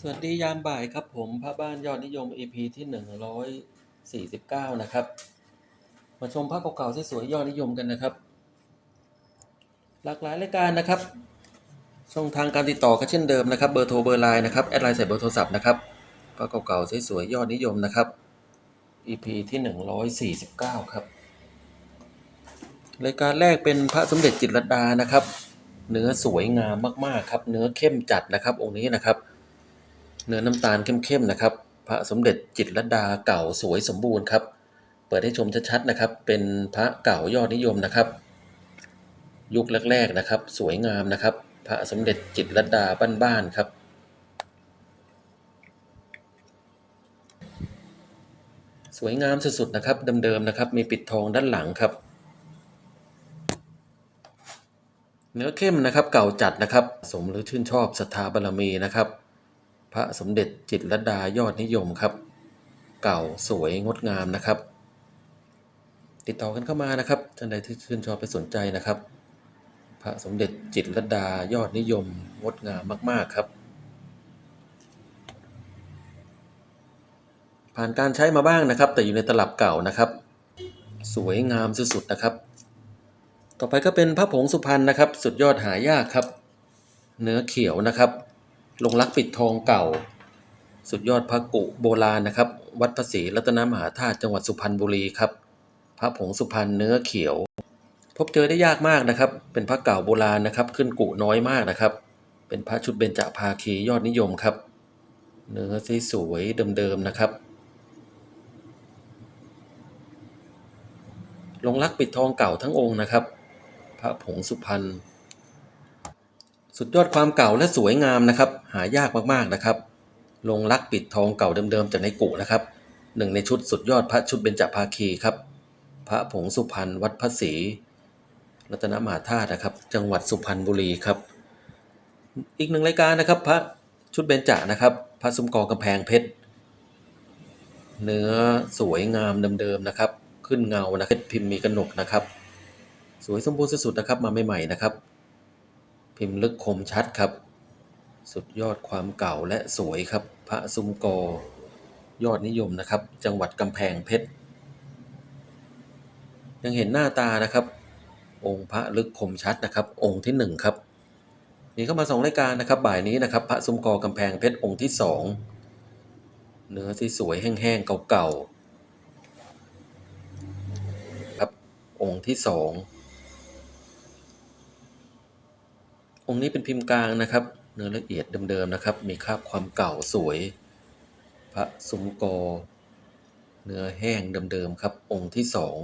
สวัสดียามบ่ายครับผมพระบ้านยอดนิยม EP ที่ 149 นะครับ มาชมพระเก่าๆสวยๆยอดนิยมกันนะครับ หลากหลายรายการนะครับ ช่องทางการติดต่อก็เช่นเดิมนะครับ เบอร์โทรเบอร์ไลน์นะครับ แอดไลน์ใส่เบอร์โทรศัพท์นะครับพระเก่าๆสวยๆยอดนิยมนะครับ EP ที่ 149 ครับ รายการแรกเป็นพระสมเด็จจิตรลดานะครับ เนื้อสวยงามมากๆครับ เนื้อเข้มจัดนะครับ องค์นี้นะครับ เนื้อน้ำตาลเข้มๆนะครับ พระสมเด็จจิตรลดาเก่าสวยสมบูรณ์ครับ เปิดให้ชมชัดๆนะครับ เป็นพระเก่ายอดนิยมนะครับ ยุคแรกๆนะครับ สวยงามนะครับ พระสมเด็จจิตรลดาบ้านๆครับสวยงามสุดๆนะครับเดิมๆนะครับ มีปิดทองด้านหลังครับ เนื้อเข้มนะครับ เก่าจัดนะครับ สมหรือชื่นชอบศรัทธาบารมีนะครับ ระสมเด็จจิตรดายอดนิยมครับ เก่าสวยงดงามนะครับ ติดต่อกันเข้ามานะครับท่านใดที่ชื่นชอบไปสนใจนะครับ พระสมเด็จจิตรดายอดนิยมงดงามมาก ๆครับ ผ่านการใช้มาบ้างนะครับ แต่อยู่ในตลับเก่านะครับ สวยงามสุดๆนะครับ ต่อไปก็เป็นพระผงสุพรรณนะครับ สุดยอดหายากครับ เนื้อเขียวนะครับ ลงรักปิดทองเก่า สุดยอดพระกุโบราณนะครับ วัดพระศรีรัตนมหาธาตุจังหวัดสุพรรณบุรีครับ พระผงสุพรรณเนื้อเขียว พบเจอได้ยากมากนะครับ เป็นพระเก่าโบราณนะครับ ขึ้นกุน้อยมากนะครับ เป็นพระชุดเบญจภาคียอดนิยมครับ เนื้อส,สวยเดิมๆนะครับลงรักปิดทองเก่าทั้งองค์นะครับ พระผงสุพรรณ สุดยอดความเก่าและสวยงามนะครับ หายากมากๆนะครับ ลงรักปิดทองเก่าเดิมๆจากในกุนะครับหนึ่งในชุดสุดยอดพระชุดเบญจภาคีครับ พระผงสุพรรณวัดพระศรีรัตนมหาธาตุนะครับ จังหวัดสุพรรณบุรีครับ อีกหนึ่งรายการนะครับ พระชุดเบญจนะครับ พระซุ้มกอกำแพงเพชรเนื้อสวยงามเดิมๆนะครับ ขึ้นเงานะครับพิมพ์มีกระหนกนะครับ สวยสมบูรณ์สุดๆนะครับมาใหม่ๆนะครับ พิมพ์ลึกคมชัดครับ สุดยอดความเก่าและสวยครับ พระซุ้มกอยอดนิยมนะครับ จังหวัดกำแพงเพชร ยังเห็นหน้าตานะครับ องค์พระลึกคมชัดนะครับ องค์ที่หนึ่งครับ มีเข้ามาสองรายการนะครับ บ่ายนี้นะครับ พระซุ้มกอกำแพงเพชรองค์ที่สองเนื้อที่สวยแห้งๆเก่าๆครับองค์ที่ส องค์นี้เป็นพิมพ์กลางนะครับ เนื้อละเอียดเดิมๆนะครับ มีคราบความเก่าสวย พระซุ้มกอเนื้อแห้งเดิมๆครับ องค์ที่สอง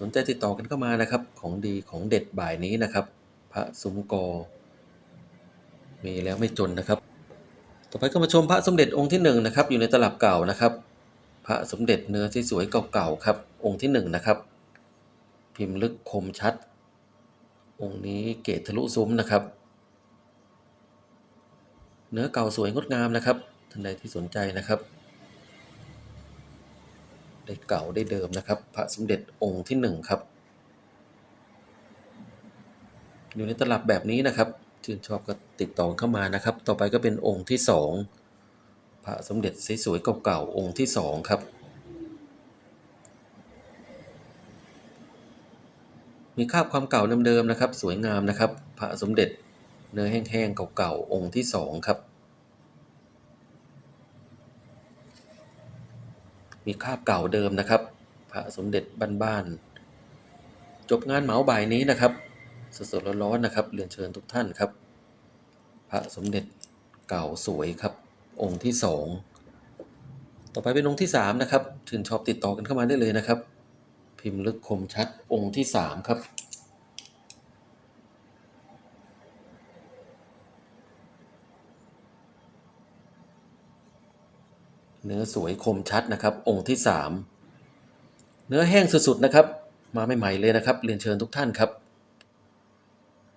สนใจติดต่อกันเข้ามานะครับ ของดีของเด็ดบ่ายนี้นะครับ พระซุ้มกอมีแล้วไม่จนนะครับ ต่อไปก็มาชมพระสมเด็จองค์ที่หนึ่งนะครับ อยู่ในตลับเก่านะครับ พระสมเด็จเนื้อที่สวยเก่าๆครับ องค์ที่หนึ่งนะครับ พิมพ์ลึกคมชัด องค์นี้เกตทะลุซุ้มนะครับ เนื้อเก่าสวยงดงามนะครับท่านใดที่สนใจนะครับได้เก่าได้เดิมนะครับ พระสมเด็จองค์ที่หนึ่งครับ อยู่ในตลับแบบนี้นะครับชื่นชอบก็ติดต่อเข้ามานะครับ ต่อไปก็เป็นองค์ที่สองพระสมเด็จสวยๆเก่าๆองค์ที่สองครับ มีคราบความเก่าเดิมๆนะครับ สวยงามนะครับ พระสมเด็จเนื้อแห้งๆเก่าๆองค์ที่สองครับ มีคราบเก่าเดิมนะครับ พระสมเด็จบ้านๆจบงานเหมาบ่ายนี้นะครับ สดๆร้อนๆนะครับเรียนเชิญทุกท่านครับ พระสมเด็จเก่าสวยครับ องค์ที่สองต่อไปเป็นองค์ที่สามนะครับชื่นชอบติดต่อกันเข้ามาได้เลยนะครับ พิมพ์ลึกคมชัดองค์ที่สามครับ เนื้อสวยคมชัดนะครับ องค์ที่สามเนื้อแห้งสุดๆนะครับ มาใหม่ๆเลยนะครับ เรียนเชิญทุกท่านครับ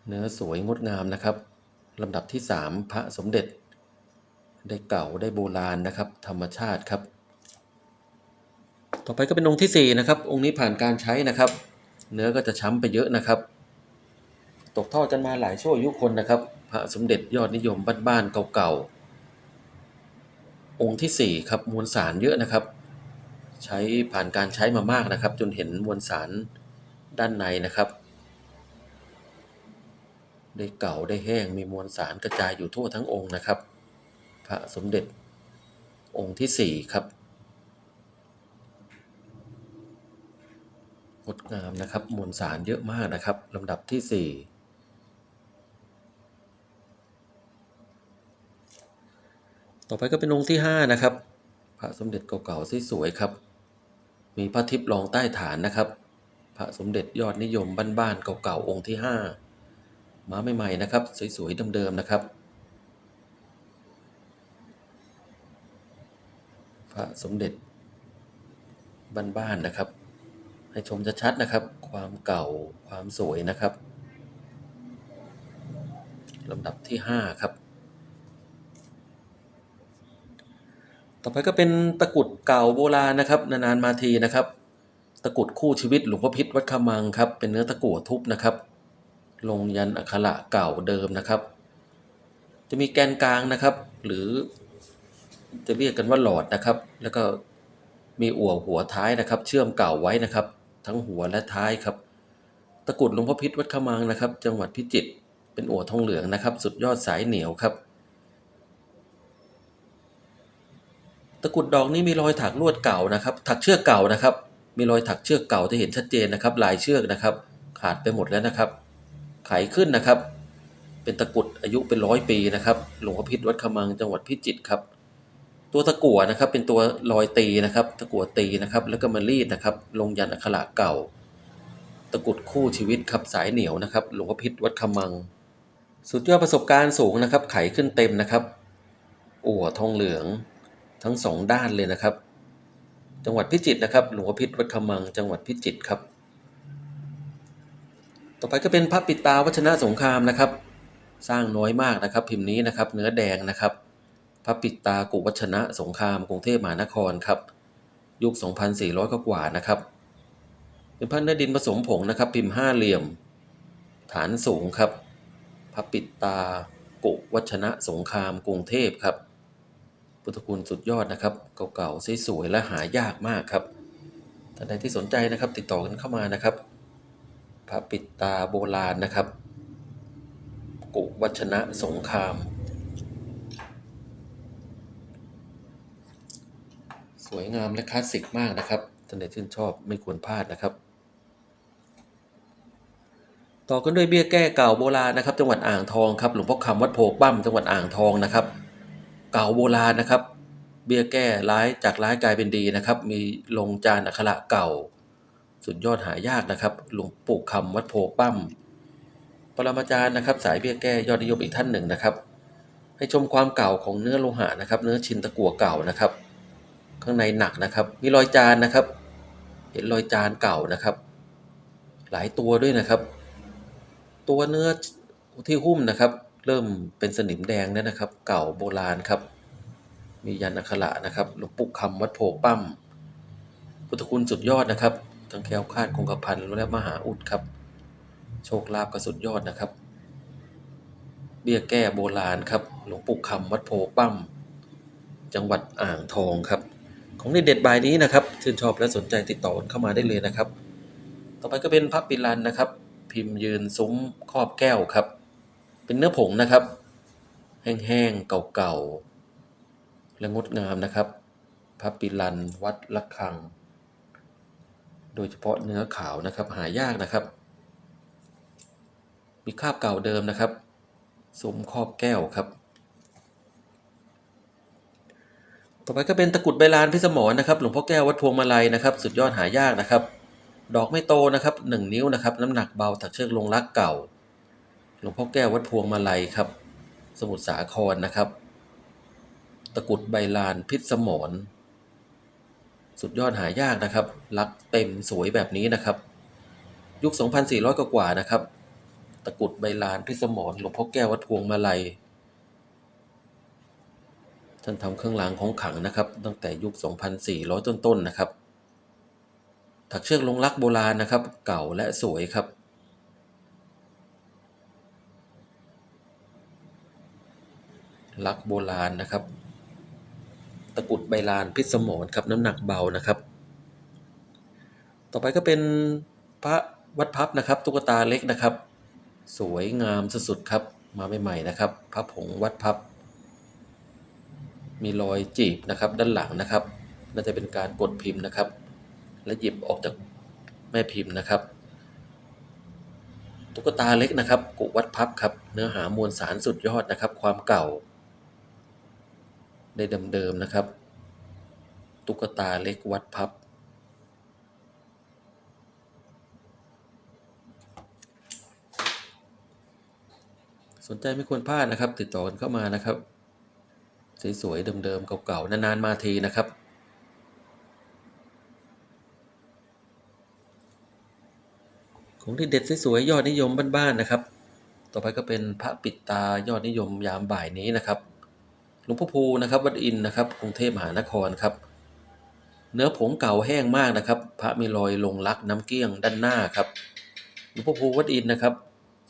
เนื้อสวยงดงามนะครับลำดับที่สามพระสมเด็จ ได้เก่าได้โบราณนะครับ ธรรมชาติครับ ต่อไปก็เป็นองค์ที่สี่นะครับ องค์นี้ผ่านการใช้นะครับ เนื้อก็จะช้ำไปเยอะนะครับ ตกทอดกันมาหลายชั่วอายุคนนะครับ พระสมเด็จยอดนิยมบ้านๆเก่าๆ องค์ที่สี่ครับมวลสารเยอะนะครับ ใช้ผ่านการใช้มามากนะครับ จนเห็นมวลสารด้านในนะครับ ได้เก่าได้แห้งมีมวลสารกระจายอยู่ทั่วทั้งองค์นะครับ พระสมเด็จองค์ที่สี่ครับ งดงามนะครับมวลสารเยอะมากนะครับลำดับที่สี่ต่อไปก็เป็นองค์ที่ห้านะครับ พระสมเด็จเก่าๆสวยๆครับ มีพระทิพย์รองใต้ฐานนะครับ พระสมเด็จยอดนิยมบ้านๆเก่าๆองค์ที่ห้ามาใหม่ๆนะครับ สวยๆเดิมๆนะครับพระสมเด็จบ้านๆนะครับ ให้ชมชัดๆนะครับ ความเก่าความสวยนะครับลำดับที่ห้าครับ ต่อไปก็เป็นตะกุดเก่าโบราณนะครับ นานๆมาทีนะครับ ตะกุดคู่ชีวิตหลวงพ่อพิษวัดขมังครับ เป็นเนื้อตะกั่วทุบนะครับ ลงยันอักขระเก่าเดิมนะครับ จะมีแกนกลางนะครับ หรือ จะเรียกกันว่าหลอดนะครับ แล้วก็มีอั่วหัวท้ายนะครับ เชื่อมเก่าไว้นะครับ ทั้งหัวและท้ายครับ ตะกุดหลวงพ่อพิษวัดขมังนะครับ จังหวัดพิจิตรเป็นอัวทองเหลืองนะครับ สุดยอดสายเหนียวครับ ตะกุดดอกนี้มีรอยถักลวดเก่านะครับ ถักเชือกเก่านะครับ มีรอยถักเชือกเก่าจะเห็นชัดเจนนะครับลายเชือกนะครับ ขาดไปหมดแล้วนะครับ ไขขึ้นนะครับ เป็นตะกุดอายุเป็นร้อยปีนะครับ หลวงพ่อพิษวัดขมังจังหวัดพิจิตรครับ ตัวตะกั่วนะครับเป็นตัวรอยตีนะครับ ตะกั่วตีนะครับ แล้วก็มารีดนะครับ ลงยันอักขระเก่า ตะกุดคู่ชีวิตครับสายเหนียวนะครับ หลวงพ่อพิษวัดขมัง สุดยอดประสบการณ์สูงนะครับ ไขขึ้นเต็มนะครับอั่วทองเหลืองทั้งสองด้านเลยนะครับ จังหวัดพิจิตรนะครับ หลวงพ่อพิษวัดขมัง จังหวัดพิจิตรครับ ต่อไปก็เป็นพระปิตาวัชนะสงครามนะครับ สร้างน้อยมากนะครับ พิมพ์นี้นะครับ เนื้อแดงนะครับ พระปิตากุวัชนะสงครามกรุงเทพมหานครครับ ยุค 2,400 กว่าๆนะครับ เป็นพระเนื้อดินผสมผงนะครับ พิมพ์ห้าเหลี่ยม ฐานสูงครับ พระปิตากุวัชนะสงครามกรุงเทพครับ พุทธคุณสุดยอดนะครับ เก่าๆสวยๆและหายากมากครับท่านใดที่สนใจนะครับ ติดต่อกันเข้ามานะครับ พระปิตาโบราณนะครับ กุวัชนะสงคราม วยงามและคลาสสิกมากนะครับท่านใดชื่นชอบไม่ควรพลาดนะครับ ต่อกันด้วยเบี้ยแก้เก่าโบราณนะครับ จังหวัดอ่างทองครับหลวงพ่อคำวัดโพปั้มจังหวัดอ่างทองนะครับ เก่าโบราณนะครับ เบี้ยแก้ร้ายจากร้ายกลายเป็นดีนะครับ มีลงจานอักขระเก่า สุดยอดหายากนะครับ หลวงปู่คำวัดโพปั้มปรมาจารย์นะครับ สายเบี้ยแก้ยอดนิยมอีกท่านหนึ่งนะครับ ให้ชมความเก่าของเนื้อโลหะนะครับ เนื้อชินตะกั่วเก่านะครับ ข้างในหนักนะครับ มีรอยจานนะครับ เห็นรอยจานเก่านะครับ หลายตัวด้วยนะครับ ตัวเนื้อที่หุ้มนะครับ เริ่มเป็นสนิมแดงแล้วนะครับ เก่าโบราณครับ มียันอักขระนะครับหลวงปู่คำวัดโพปั้มพุทธคุณสุดยอดนะครับทั้งแคล้วคลาดคงกระพันและมหาอุดครับ โชคลาภก็สุดยอดนะครับ เบี้ยแก้โบราณครับ หลวงปู่คำวัดโพปั้มจังหวัดอ่างทองครับ ของเด็ดบายนี้นะครับชื่นชอบและสนใจติดต่อเข้ามาได้เลยนะครับ ต่อไปก็เป็นพระปิลันนะครับ พิมพ์ยืนซุ้มครอบแก้วครับ เป็นเนื้อผงนะครับ แห้งๆเก่าๆและงดงามนะครับพระปิลันวัดละคัง โดยเฉพาะเนื้อขาวนะครับหายากนะครับ มีคาบเก่าเดิมนะครับซุ้มครอบแก้วครับ ต่อไปก็เป็นตะกุดใบลานพิสมรนะครับ หลวงพ่อแก้ววัดพวงมาลัยนะครับ สุดยอดหายากนะครับ ดอกไม่โตนะครับหนึ่งนิ้วนะครับ น้ำหนักเบาถักเชือกลงรักเก่า หลวงพ่อแก้ววัดพวงมาลัยครับ สมุทรสาครนะครับ ตะกุดใบลานพิษสมรสุดยอดหายากนะครับลักเต็มสวยแบบนี้นะครับ ยุค 2,400 กว่าๆนะครับ ตะกุดใบลานพิษสมรหลวงพ่อแก้ววัดพวงมาลัย ท่านทำเครื่องรางของขังนะครับ ตั้งแต่ยุค 2,400 ต้นต้นนะครับ ถักเชือกลงลักโบราณนะครับ เก่าและสวยครับ ลักโบราณนะครับ ตะกุดใบลานพิษสมรครับน้ำหนักเบานะครับ ต่อไปก็เป็นพระวัดพับนะครับ ตุ๊กตาเล็กนะครับ สวยงามสุดๆครับ มาใหม่ๆนะครับพระผงวัดพับ มีรอยจีบนะครับด้านหลังนะครับ น่าจะเป็นการกดพิมพ์นะครับ และหยิบออกจากแม่พิมพ์นะครับ ตุ๊กตาเล็กนะครับกุวัดพับครับเนื้อหามวลสารสุดยอดนะครับ ความเก่าได้เดิมๆนะครับ ตุ๊กตาเล็กวัดพับสนใจไม่ควรพลาดนะครับ ติดต่อกันเข้ามานะครับ สวยๆเดิมๆเก่าๆนานๆมาทีนะครับ ของที่เด็ดสวยๆยอดนิยมบ้านๆนะครับ ต่อไปก็เป็นพระปิดตายอดนิยมยามบ่ายนี้นะครับหลวงพ่อภูนะครับวัดอินนะครับกรุงเทพมหานครครับ เนื้อผงเก่าแห้งมากนะครับ พระมีรอยลงลักน้ำเกลี้ยงด้านหน้าครับหลวงพ่อภูวัดอินนะครับ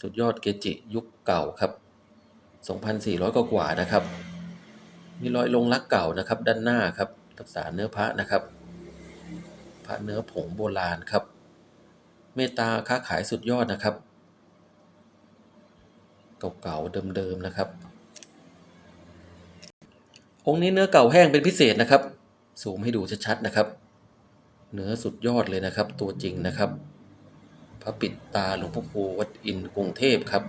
สุดยอดเกจิยุคเก่าครับ 2,400 กว่ากว่านะครับ มีรอยลงลักเก่านะครับ ด้านหน้าครับรักษาเนื้อพระนะครับ พระเนื้อผงโบราณครับ เมตตาค้าขายสุดยอดนะครับ เก่าๆเดิมๆนะครับ องค์นี้เนื้อเก่าแห้งเป็นพิเศษนะครับซูมให้ดูชัดๆนะครับ เนื้อสุดยอดเลยนะครับ ตัวจริงนะครับ พระปิดตาหลวงพ่อครูวัดอินกรุงเทพครับ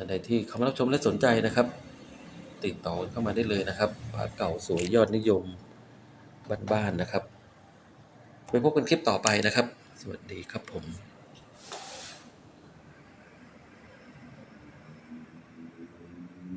ท่านใดที่เข้ามารับชมและสนใจนะครับ ติดต่อเข้ามาได้เลยนะครับพระเก่าสวยยอดนิยมบ้านๆนะครับไปพบกันคลิปต่อไปนะครับ สวัสดีครับผม